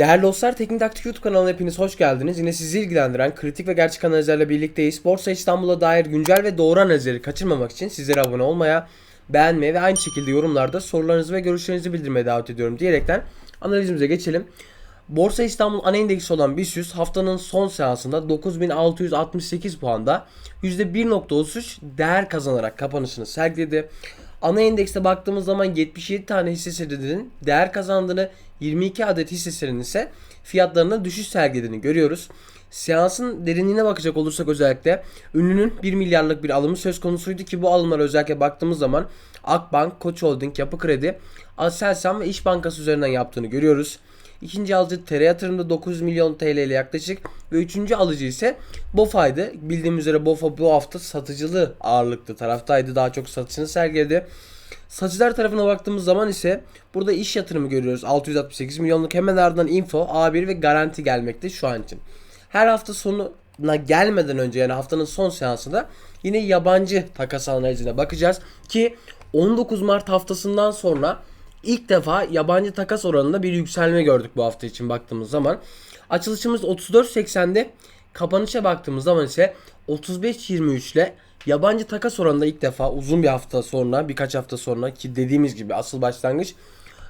Değerli dostlar Teknik Taktik YouTube kanalına hepiniz hoş geldiniz. Yine sizi ilgilendiren kritik ve gerçek analizlerle birlikteyiz. Borsa İstanbul'a dair güncel ve doğru analizleri kaçırmamak için sizlere abone olmaya, beğenmeye ve aynı şekilde yorumlarda sorularınızı ve görüşlerinizi bildirmeye davet ediyorum diyerekten analizimize geçelim. Borsa İstanbul ana endeksi olan BIST haftanın son seansında 9668 puanda %1.33 değer kazanarak kapanışını sergiledi. Ana endekste baktığımız zaman 77 tane hisse senedinin değer kazandığını, 22 adet hisse senedinin ise fiyatlarına düşüş sergilediğini görüyoruz. Seansın derinliğine bakacak olursak özellikle ünlünün 1 milyarlık bir alımı söz konusuydu ki bu alımlara özellikle baktığımız zaman Akbank, Koç Holding, Yapı Kredi, Aselsan ve İş Bankası üzerinden yaptığını görüyoruz. İkinci alıcı Tere Yatırım'da 9 milyon TL ile yaklaşık ve üçüncü alıcı ise BOFA'ydı. Bildiğimiz üzere BOFA bu hafta satıcılı ağırlıklı taraftaydı. Daha çok satışını sergiledi. Satıcılar tarafına baktığımız zaman ise burada iş yatırımı görüyoruz. 668 milyonluk hemen ardından info, A1 ve garanti gelmekte şu an için. Her hafta sonuna gelmeden önce yani haftanın son seansında yine yabancı takas analizine bakacağız ki 19 Mart haftasından sonra ilk defa yabancı takas oranında bir yükselme gördük bu hafta için baktığımız zaman. Açılışımız 34.80'de kapanışa baktığımız zaman ise 35.23 ile yabancı takas oranında ilk defa uzun bir hafta sonra birkaç hafta sonra ki dediğimiz gibi asıl başlangıç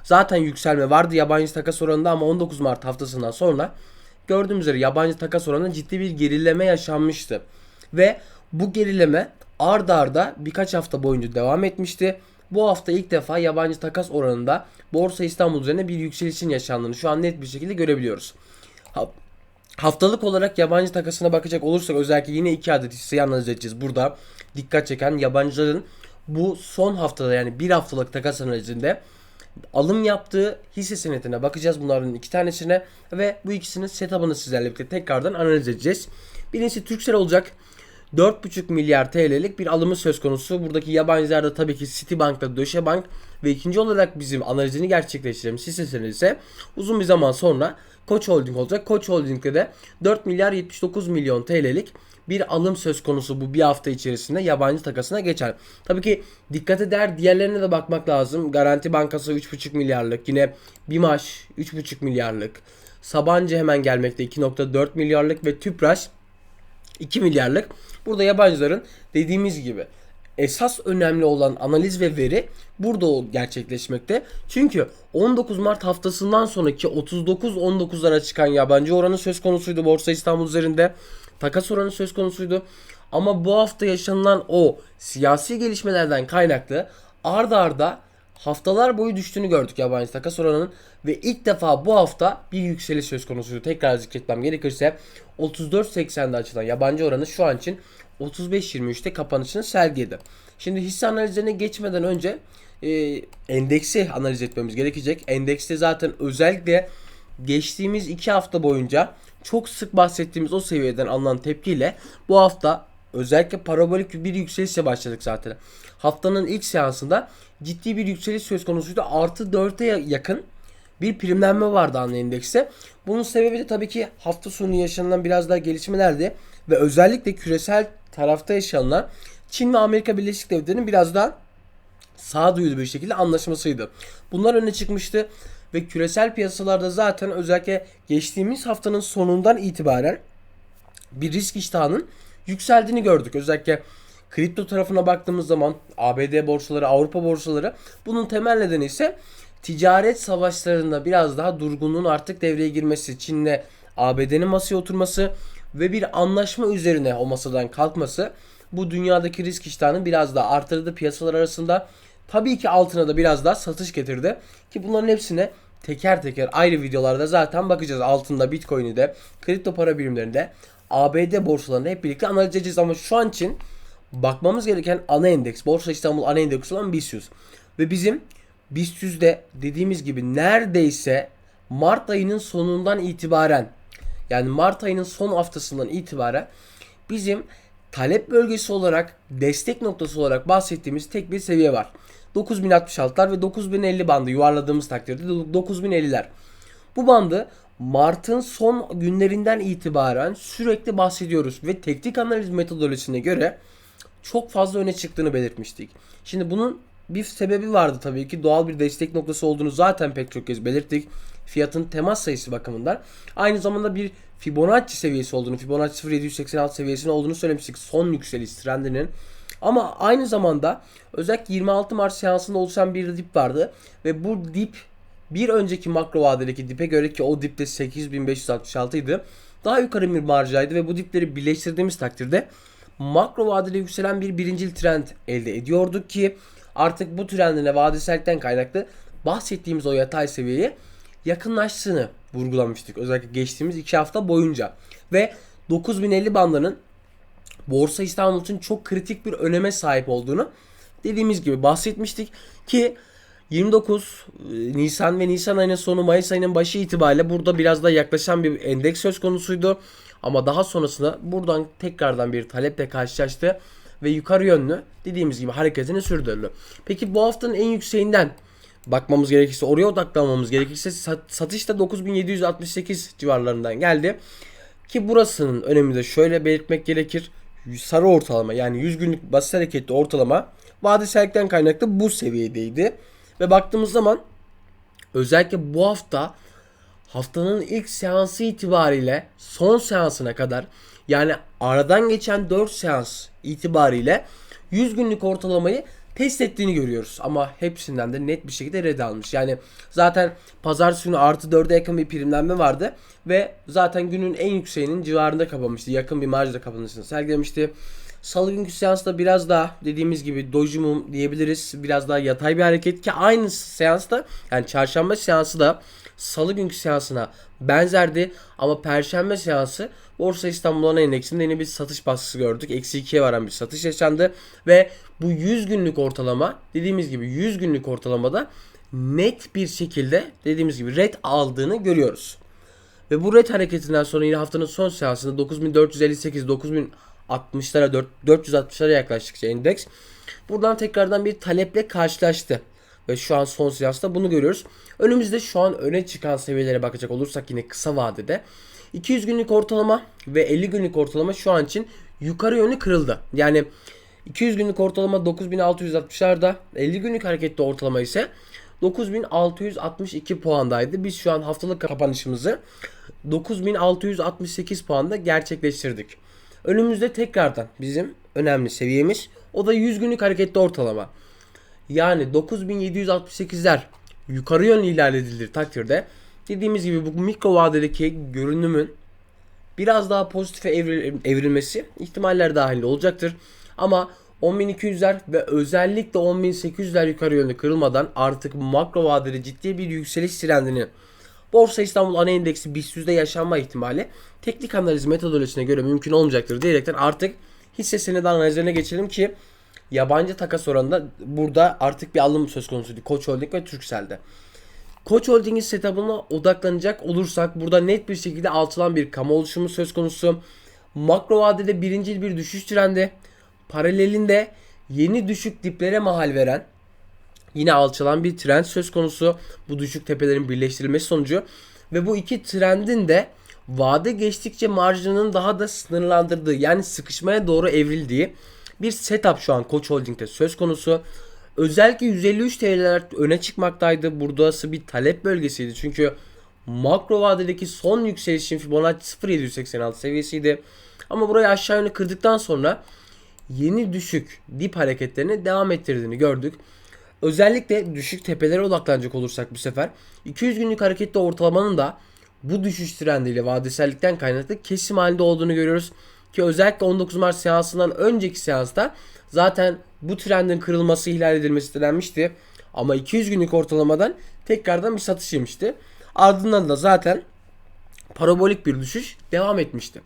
zaten yükselme vardı yabancı takas oranında ama 19 Mart haftasından sonra gördüğümüz üzere yabancı takas oranında ciddi bir gerileme yaşanmıştı. Ve bu gerileme ard arda birkaç hafta boyunca devam etmişti. Bu hafta ilk defa yabancı takas oranında Borsa İstanbul üzerine bir yükselişin yaşandığını şu an net bir şekilde görebiliyoruz. Ha- Haftalık olarak yabancı takasına bakacak olursak özellikle yine iki adet hisseyi analiz edeceğiz. Burada dikkat çeken yabancıların bu son haftada yani bir haftalık takas analizinde alım yaptığı hisse senedine bakacağız bunların iki tanesine ve bu ikisinin setup'ını sizlerle birlikte tekrardan analiz edeceğiz. Birincisi Turkcell olacak. 4,5 milyar TL'lik bir alımı söz konusu. Buradaki yabancılar da tabii ki Citibank'la Deutsche Bank ve ikinci olarak bizim analizini gerçekleştirdiğimiz hisse senedi ise uzun bir zaman sonra Koç Holding olacak. Koç Holding'de de 4 milyar 79 milyon TL'lik bir alım söz konusu bu bir hafta içerisinde yabancı takasına geçer. Tabii ki dikkat eder diğerlerine de bakmak lazım. Garanti Bankası 3,5 milyarlık. Yine Bimaş 3,5 milyarlık. Sabancı hemen gelmekte 2,4 milyarlık ve Tüpraş 2 milyarlık. Burada yabancıların dediğimiz gibi esas önemli olan analiz ve veri burada gerçekleşmekte. Çünkü 19 Mart haftasından sonraki 39-19'lara çıkan yabancı oranı söz konusuydu Borsa İstanbul üzerinde. Takas oranı söz konusuydu. Ama bu hafta yaşanılan o siyasi gelişmelerden kaynaklı arda arda haftalar boyu düştüğünü gördük yabancı takas oranının ve ilk defa bu hafta bir yükseliş söz konusuydu. Tekrar zikretmem gerekirse 34.80'de açılan yabancı oranı şu an için 35.23'te kapanışını sergiledi. Şimdi hisse analizlerine geçmeden önce e, endeksi analiz etmemiz gerekecek. Endekste zaten özellikle geçtiğimiz 2 hafta boyunca çok sık bahsettiğimiz o seviyeden alınan tepkiyle bu hafta özellikle parabolik bir yükselişle başladık zaten. Haftanın ilk seansında ciddi bir yükseliş söz konusuydu. Artı 4'e yakın bir primlenme vardı ana endekste. Bunun sebebi de tabii ki hafta sonu yaşanılan biraz daha gelişmelerdi. Ve özellikle küresel tarafta yaşanılan Çin ve Amerika Birleşik Devletleri'nin biraz daha sağduyulu bir şekilde anlaşmasıydı. Bunlar öne çıkmıştı ve küresel piyasalarda zaten özellikle geçtiğimiz haftanın sonundan itibaren bir risk iştahının yükseldiğini gördük. Özellikle kripto tarafına baktığımız zaman ABD borsaları, Avrupa borsaları bunun temel nedeni ise ticaret savaşlarında biraz daha durgunluğun artık devreye girmesi, Çin'le ABD'nin masaya oturması ve bir anlaşma üzerine o masadan kalkması bu dünyadaki risk iştahını biraz daha artırdı piyasalar arasında. Tabii ki altına da biraz daha satış getirdi ki bunların hepsine teker teker ayrı videolarda zaten bakacağız. Altında Bitcoin'i de, kripto para birimlerinde, ABD borsalarında hep birlikte analiz edeceğiz ama şu an için bakmamız gereken ana endeks, Borsa İstanbul ana endeks olan BIST 100. Ve bizim BIST 100'de dediğimiz gibi neredeyse Mart ayının sonundan itibaren yani Mart ayının son haftasından itibaren bizim talep bölgesi olarak destek noktası olarak bahsettiğimiz tek bir seviye var. 9066'lar ve 9050 bandı yuvarladığımız takdirde 9050'ler. Bu bandı Mart'ın son günlerinden itibaren sürekli bahsediyoruz ve teknik analiz metodolojisine göre çok fazla öne çıktığını belirtmiştik. Şimdi bunun bir sebebi vardı tabii ki doğal bir destek noktası olduğunu zaten pek çok kez belirttik. fiyatın temas sayısı bakımından aynı zamanda bir Fibonacci seviyesi olduğunu, Fibonacci 0786 seviyesinin olduğunu söylemiştik son yükseliş trendinin. Ama aynı zamanda özellikle 26 Mart seansında oluşan bir dip vardı ve bu dip bir önceki makro vadedeki dipe göre ki o dipte 8566 idi. Daha yukarı bir marjaydı ve bu dipleri birleştirdiğimiz takdirde makro vadede yükselen bir birincil trend elde ediyorduk ki artık bu trendine vadesellikten kaynaklı bahsettiğimiz o yatay seviyeye yakınlaştığını vurgulamıştık. Özellikle geçtiğimiz iki hafta boyunca. Ve 9050 bandının Borsa İstanbul için çok kritik bir öneme sahip olduğunu dediğimiz gibi bahsetmiştik ki 29 e, Nisan ve Nisan ayının sonu Mayıs ayının başı itibariyle burada biraz da yaklaşan bir endeks söz konusuydu. Ama daha sonrasında buradan tekrardan bir taleple karşılaştı ve yukarı yönlü dediğimiz gibi hareketini sürdürdü. Peki bu haftanın en yükseğinden bakmamız gerekirse oraya odaklanmamız gerekirse satışta 9768 civarlarından geldi. Ki burasının önemini de şöyle belirtmek gerekir. Sarı ortalama yani 100 günlük basit hareketli ortalama vadesellikten kaynaklı bu seviyedeydi. Ve baktığımız zaman özellikle bu hafta haftanın ilk seansı itibariyle son seansına kadar yani aradan geçen 4 seans itibariyle 100 günlük ortalamayı test ettiğini görüyoruz. Ama hepsinden de net bir şekilde red almış. Yani zaten pazar günü artı 4'e yakın bir primlenme vardı. Ve zaten günün en yükseğinin civarında kapamıştı. Yakın bir marjda kapanışını sergilemişti. Salı günkü seansta biraz daha dediğimiz gibi dojumum diyebiliriz. Biraz daha yatay bir hareket ki aynı seansta yani çarşamba seansı da salı günkü seansına benzerdi. Ama perşembe seansı Borsa İstanbul Ana Endeksinde yeni bir satış baskısı gördük. Eksi 2'ye varan bir satış yaşandı. Ve bu 100 günlük ortalama dediğimiz gibi 100 günlük ortalamada net bir şekilde dediğimiz gibi red aldığını görüyoruz. Ve bu red hareketinden sonra yine haftanın son seansında 9458 9060'lara 460'lara yaklaştıkça endeks buradan tekrardan bir taleple karşılaştı. Ve şu an son seansta bunu görüyoruz. Önümüzde şu an öne çıkan seviyelere bakacak olursak yine kısa vadede 200 günlük ortalama ve 50 günlük ortalama şu an için yukarı yönlü kırıldı. Yani 200 günlük ortalama 9660'larda 50 günlük hareketli ortalama ise 9662 puandaydı. Biz şu an haftalık kapanışımızı 9668 puanda gerçekleştirdik. Önümüzde tekrardan bizim önemli seviyemiz o da 100 günlük hareketli ortalama. Yani 9768'ler yukarı yönlü ilerledilir takdirde dediğimiz gibi bu mikro vadedeki görünümün biraz daha pozitife evrilmesi ihtimaller dahilinde olacaktır. Ama 10.200'ler ve özellikle 10.800'ler yukarı yönde kırılmadan artık makro vadede ciddi bir yükseliş trendini Borsa İstanbul ana endeksi BIST yaşanma ihtimali teknik analiz metodolojisine göre mümkün olmayacaktır diyerekten artık hisse senedi analizlerine geçelim ki yabancı takas oranında burada artık bir alım söz konusuydu. Koç Holding ve Turkcell'de. Koç Holding'in setup'ına odaklanacak olursak burada net bir şekilde alçalan bir kamu oluşumu söz konusu. Makro vadede birincil bir düşüş trendi. Paralelinde yeni düşük diplere mahal veren yine alçalan bir trend söz konusu. Bu düşük tepelerin birleştirilmesi sonucu ve bu iki trendin de vade geçtikçe marjının daha da sınırlandırdığı yani sıkışmaya doğru evrildiği bir setup şu an Koç Holding'de söz konusu. Özellikle 153 TL'ler öne çıkmaktaydı. Burası bir talep bölgesiydi. Çünkü makro vadedeki son yükselişin Fibonacci 0.786 seviyesiydi. Ama burayı aşağı yönlü kırdıktan sonra yeni düşük dip hareketlerini devam ettirdiğini gördük. Özellikle düşük tepelere odaklanacak olursak bu sefer 200 günlük hareketli ortalamanın da bu düşüş trendiyle vadesellikten kaynaklı kesim halinde olduğunu görüyoruz. Ki özellikle 19 Mart seansından önceki seansta zaten bu trendin kırılması ihlal edilmesi denenmişti. Ama 200 günlük ortalamadan tekrardan bir satış yemişti. Ardından da zaten parabolik bir düşüş devam etmişti.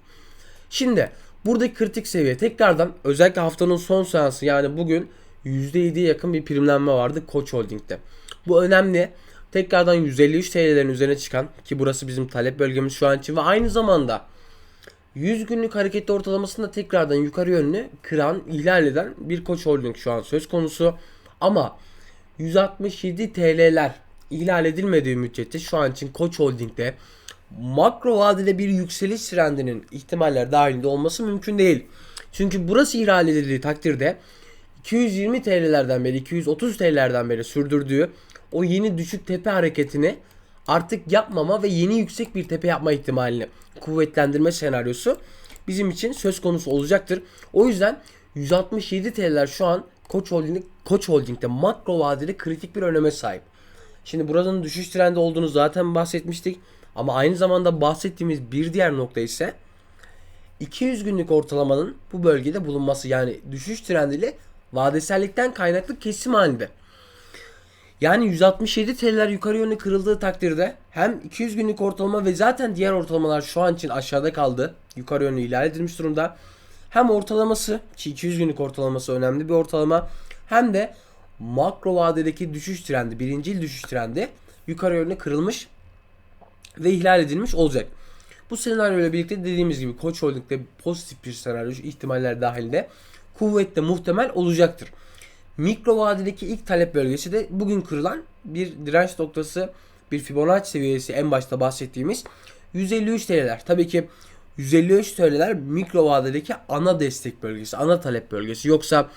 Şimdi buradaki kritik seviye tekrardan özellikle haftanın son seansı yani bugün %7'ye yakın bir primlenme vardı Koç Holding'de. Bu önemli. Tekrardan 153 TL'lerin üzerine çıkan ki burası bizim talep bölgemiz şu an için ve aynı zamanda 100 günlük hareketli ortalamasında tekrardan yukarı yönlü kıran, ihlal eden bir Koç Holding şu an söz konusu. Ama 167 TL'ler ihlal edilmediği müddetçe şu an için Koç Holding'de makro vadede bir yükseliş trendinin ihtimaller dahilinde olması mümkün değil. Çünkü burası ihlal edildiği takdirde 220 TL'lerden beri 230 TL'lerden beri sürdürdüğü o yeni düşük tepe hareketini artık yapmama ve yeni yüksek bir tepe yapma ihtimalini kuvvetlendirme senaryosu bizim için söz konusu olacaktır. O yüzden 167 TL'ler şu an Koç Holding'de, Koç Holding'de makro vadeli kritik bir öneme sahip. Şimdi buranın düşüş trendi olduğunu zaten bahsetmiştik. Ama aynı zamanda bahsettiğimiz bir diğer nokta ise 200 günlük ortalamanın bu bölgede bulunması yani düşüş trendiyle vadesellikten kaynaklı kesim halinde. Yani 167 TL'ler yukarı yönlü kırıldığı takdirde hem 200 günlük ortalama ve zaten diğer ortalamalar şu an için aşağıda kaldı. Yukarı yönlü ihlal edilmiş durumda. Hem ortalaması ki 200 günlük ortalaması önemli bir ortalama hem de makro vadedeki düşüş trendi, birincil düşüş trendi yukarı yönlü kırılmış ve ihlal edilmiş olacak. Bu senaryo ile birlikte dediğimiz gibi Koç Holding'de pozitif bir senaryo ihtimaller dahilinde kuvvetle muhtemel olacaktır. Mikro vadedeki ilk talep bölgesi de bugün kırılan bir direnç noktası, bir Fibonacci seviyesi en başta bahsettiğimiz 153 TL'ler. Tabii ki 153 TL'ler mikro vadedeki ana destek bölgesi, ana talep bölgesi. Yoksa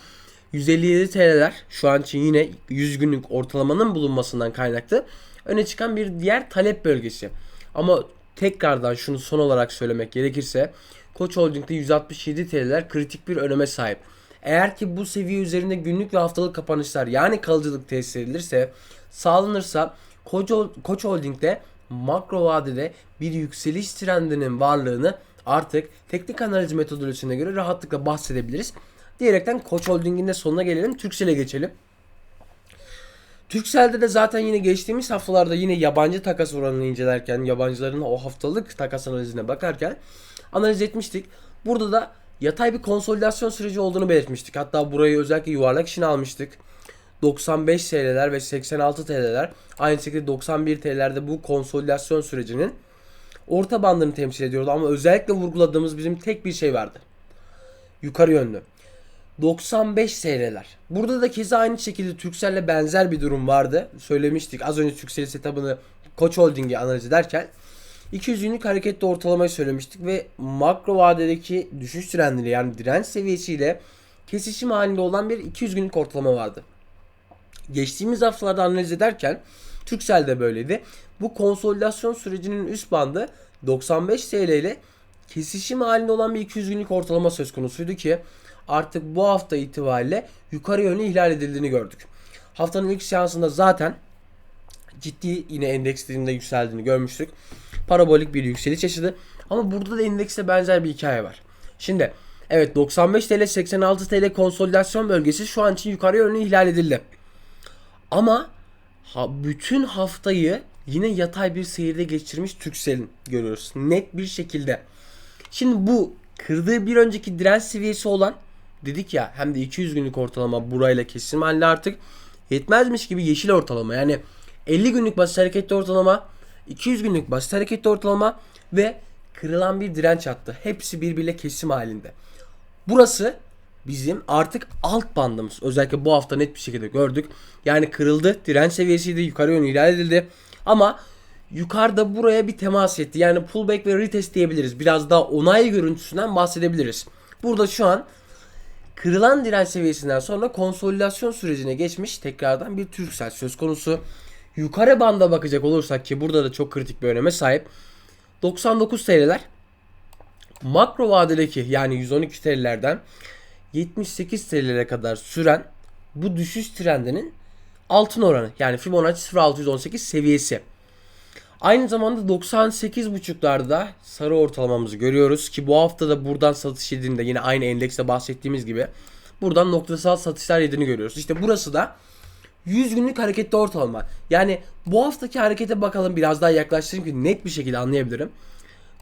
157 TL'ler şu an için yine 100 günlük ortalamanın bulunmasından kaynaklı öne çıkan bir diğer talep bölgesi. Ama tekrardan şunu son olarak söylemek gerekirse Koç Holding'de 167 TL'ler kritik bir öneme sahip. Eğer ki bu seviye üzerinde günlük ve haftalık kapanışlar yani kalıcılık tesis edilirse sağlanırsa Koç, Koç Holding'de makro vadede bir yükseliş trendinin varlığını artık teknik analiz metodolojisine göre rahatlıkla bahsedebiliriz. Diyerekten Koç Holding'in de sonuna gelelim. Türksel'e geçelim. Türksel'de de zaten yine geçtiğimiz haftalarda yine yabancı takas oranını incelerken, yabancıların o haftalık takas analizine bakarken analiz etmiştik. Burada da yatay bir konsolidasyon süreci olduğunu belirtmiştik. Hatta burayı özellikle yuvarlak işine almıştık. 95 TL'ler ve 86 TL'ler aynı şekilde 91 TL'lerde bu konsolidasyon sürecinin orta bandını temsil ediyordu ama özellikle vurguladığımız bizim tek bir şey vardı. Yukarı yönlü. 95 TL'ler. Burada da keza aynı şekilde Turkcell'le benzer bir durum vardı. Söylemiştik az önce Turkcell setup'ını Koç Holding'i analiz ederken 200 günlük hareketli ortalamayı söylemiştik ve makro vadedeki düşüş trendiyle yani direnç seviyesiyle kesişim halinde olan bir 200 günlük ortalama vardı. Geçtiğimiz haftalarda analiz ederken Turkcell de böyleydi. Bu konsolidasyon sürecinin üst bandı 95 TL ile kesişim halinde olan bir 200 günlük ortalama söz konusuydu ki artık bu hafta itibariyle yukarı yönlü ihlal edildiğini gördük. Haftanın ilk seansında zaten ciddi yine endekslerinde yükseldiğini görmüştük. Parabolik bir yükseliş yaşadı. Ama burada da endekste benzer bir hikaye var. Şimdi evet 95 TL 86 TL konsolidasyon bölgesi şu an için yukarı yönlü ihlal edildi. Ama ha, bütün haftayı yine yatay bir seyirde geçirmiş Türksel'in görüyoruz. Net bir şekilde. Şimdi bu kırdığı bir önceki direnç seviyesi olan dedik ya hem de 200 günlük ortalama burayla kesim halinde artık yetmezmiş gibi yeşil ortalama yani 50 günlük basit hareketli ortalama 200 günlük basit hareketli ortalama ve kırılan bir direnç hattı. Hepsi birbiriyle kesim halinde. Burası bizim artık alt bandımız. Özellikle bu hafta net bir şekilde gördük. Yani kırıldı. Direnç seviyesiydi. Yukarı yönlü ilerledi. Ama yukarıda buraya bir temas etti. Yani pullback ve retest diyebiliriz. Biraz daha onay görüntüsünden bahsedebiliriz. Burada şu an kırılan direnç seviyesinden sonra konsolidasyon sürecine geçmiş tekrardan bir Türksel söz konusu. Yukarı banda bakacak olursak ki burada da çok kritik bir öneme sahip. 99 TL'ler makro vadedeki yani 112 TL'lerden 78 TL'lere kadar süren bu düşüş trendinin altın oranı yani Fibonacci 0618 seviyesi. Aynı zamanda 98.5'larda sarı ortalamamızı görüyoruz ki bu hafta da buradan satış yediğinde yine aynı endekste bahsettiğimiz gibi buradan noktasal satışlar yediğini görüyoruz. İşte burası da 100 günlük hareketli ortalama. Yani bu haftaki harekete bakalım biraz daha yaklaştırayım ki net bir şekilde anlayabilirim.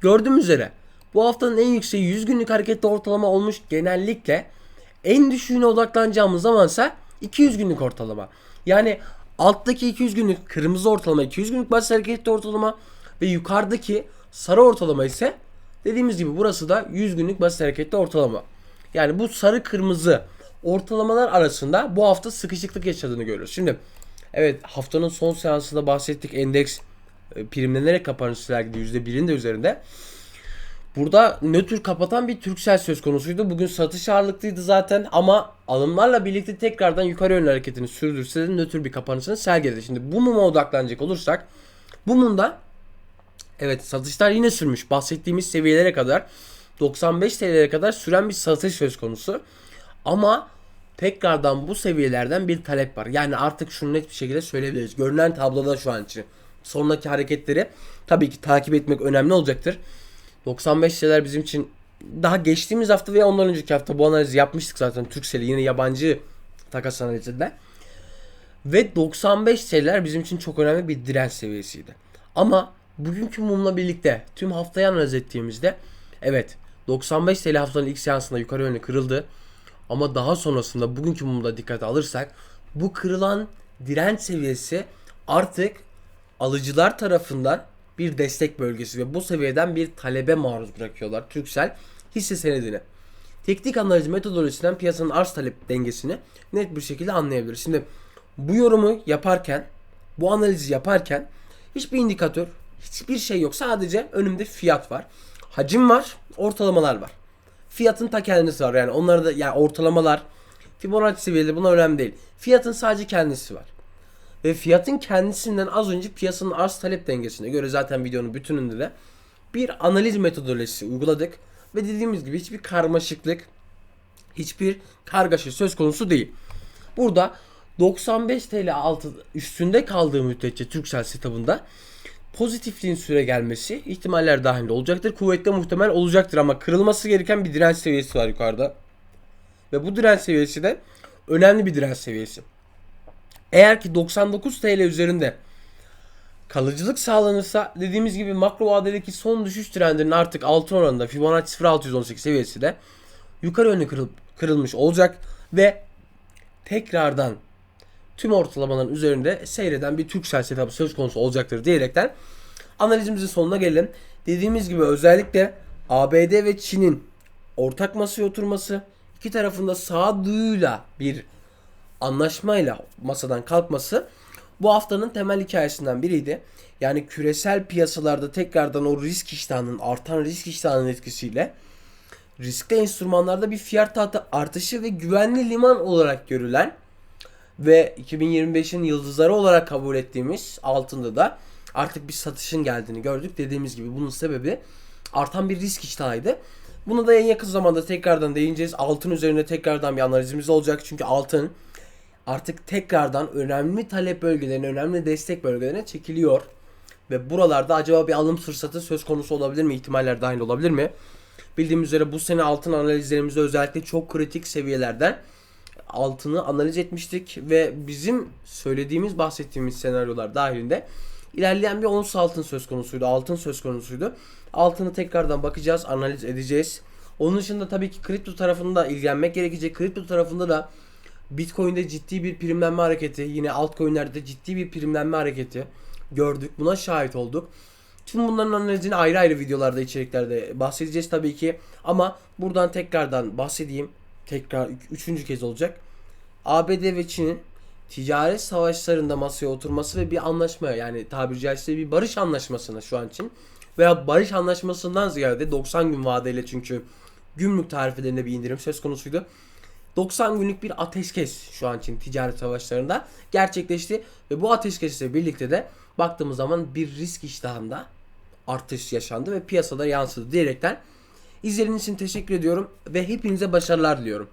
Gördüğüm üzere bu haftanın en yükseği 100 günlük hareketli ortalama olmuş genellikle en düşüğüne odaklanacağımız zamansa 200 günlük ortalama. Yani alttaki 200 günlük kırmızı ortalama 200 günlük basit hareketli ortalama ve yukarıdaki sarı ortalama ise dediğimiz gibi burası da 100 günlük basit hareketli ortalama. Yani bu sarı kırmızı ortalamalar arasında bu hafta sıkışıklık yaşadığını görüyoruz. Şimdi evet haftanın son seansında bahsettik endeks e, primlenerek kapanış sergiledi %1'in de üzerinde. Burada nötr kapatan bir Türksel söz konusuydu. Bugün satış ağırlıklıydı zaten ama alımlarla birlikte tekrardan yukarı yönlü hareketini sürdürse de nötr bir kapanışını sergiledi. Şimdi bu muma odaklanacak olursak Bu mumda evet satışlar yine sürmüş. Bahsettiğimiz seviyelere kadar 95 TL'lere kadar süren bir satış söz konusu. Ama tekrardan bu seviyelerden bir talep var. Yani artık şunu net bir şekilde söyleyebiliriz. Görünen tabloda şu an için. Sonraki hareketleri tabii ki takip etmek önemli olacaktır. 95 TL'ler bizim için daha geçtiğimiz hafta veya ondan önceki hafta bu analizi yapmıştık zaten Turkcell'i yine yabancı takas analizinde. Ve 95 TL'ler bizim için çok önemli bir direnç seviyesiydi. Ama bugünkü mumla birlikte tüm haftayı analiz ettiğimizde evet 95 TL haftanın ilk seansında yukarı yönlü kırıldı. Ama daha sonrasında bugünkü mumda dikkate alırsak bu kırılan direnç seviyesi artık alıcılar tarafından bir destek bölgesi ve bu seviyeden bir talebe maruz bırakıyorlar Turkcell hisse senedini. Teknik analiz metodolojisinden piyasanın arz talep dengesini net bir şekilde anlayabiliriz. Şimdi bu yorumu yaparken, bu analizi yaparken hiçbir indikatör, hiçbir şey yok. Sadece önümde fiyat var. Hacim var, ortalamalar var. Fiyatın ta kendisi var. Yani onları da yani ortalamalar, Fibonacci seviyeleri buna önemli değil. Fiyatın sadece kendisi var. Ve fiyatın kendisinden az önce piyasanın arz talep dengesine göre zaten videonun bütününde de bir analiz metodolojisi uyguladık. Ve dediğimiz gibi hiçbir karmaşıklık, hiçbir kargaşa söz konusu değil. Burada 95 TL altı üstünde kaldığı müddetçe Turkcell setup'ında pozitifliğin süre gelmesi ihtimaller dahilinde olacaktır. Kuvvetle muhtemel olacaktır ama kırılması gereken bir direnç seviyesi var yukarıda. Ve bu direnç seviyesi de önemli bir direnç seviyesi. Eğer ki 99 TL üzerinde kalıcılık sağlanırsa dediğimiz gibi makro vadedeki son düşüş trendinin artık altın oranında Fibonacci 0618 seviyesi de yukarı yönlü kırıl, kırılmış olacak ve tekrardan tüm ortalamaların üzerinde seyreden bir Türksel setup'ı söz konusu olacaktır diyerekten analizimizin sonuna gelelim. Dediğimiz gibi özellikle ABD ve Çin'in ortak masaya oturması, iki tarafında sağduyuyla bir anlaşmayla masadan kalkması bu haftanın temel hikayesinden biriydi. Yani küresel piyasalarda tekrardan o risk iştahının, artan risk iştahının etkisiyle riskli enstrümanlarda bir fiyat artışı ve güvenli liman olarak görülen ve 2025'in yıldızları olarak kabul ettiğimiz altında da artık bir satışın geldiğini gördük. Dediğimiz gibi bunun sebebi artan bir risk iştahıydı. Bunu da en yakın zamanda tekrardan değineceğiz. Altın üzerine tekrardan bir analizimiz olacak. Çünkü altın artık tekrardan önemli talep bölgelerine, önemli destek bölgelerine çekiliyor. Ve buralarda acaba bir alım fırsatı söz konusu olabilir mi? İhtimaller dahil olabilir mi? Bildiğimiz üzere bu sene altın analizlerimizde özellikle çok kritik seviyelerden altını analiz etmiştik ve bizim söylediğimiz bahsettiğimiz senaryolar dahilinde ilerleyen bir ons altın söz konusuydu. Altın söz konusuydu. Altını tekrardan bakacağız, analiz edeceğiz. Onun dışında tabii ki kripto tarafında ilgilenmek gerekecek. Kripto tarafında da Bitcoin'de ciddi bir primlenme hareketi, yine altcoin'lerde ciddi bir primlenme hareketi gördük. Buna şahit olduk. Tüm bunların analizini ayrı ayrı videolarda, içeriklerde bahsedeceğiz tabii ki. Ama buradan tekrardan bahsedeyim. Tekrar üçüncü kez olacak. ABD ve Çin'in ticaret savaşlarında masaya oturması ve bir anlaşmaya yani tabiri caizse bir barış anlaşmasına şu an için veya barış anlaşmasından ziyade 90 gün vadeyle çünkü gümrük tarifelerinde bir indirim söz konusuydu. 90 günlük bir ateşkes şu an için ticaret savaşlarında gerçekleşti ve bu ateşkesle birlikte de baktığımız zaman bir risk iştahında artış yaşandı ve piyasada yansıdı diyerekten izlediğiniz için teşekkür ediyorum ve hepinize başarılar diliyorum.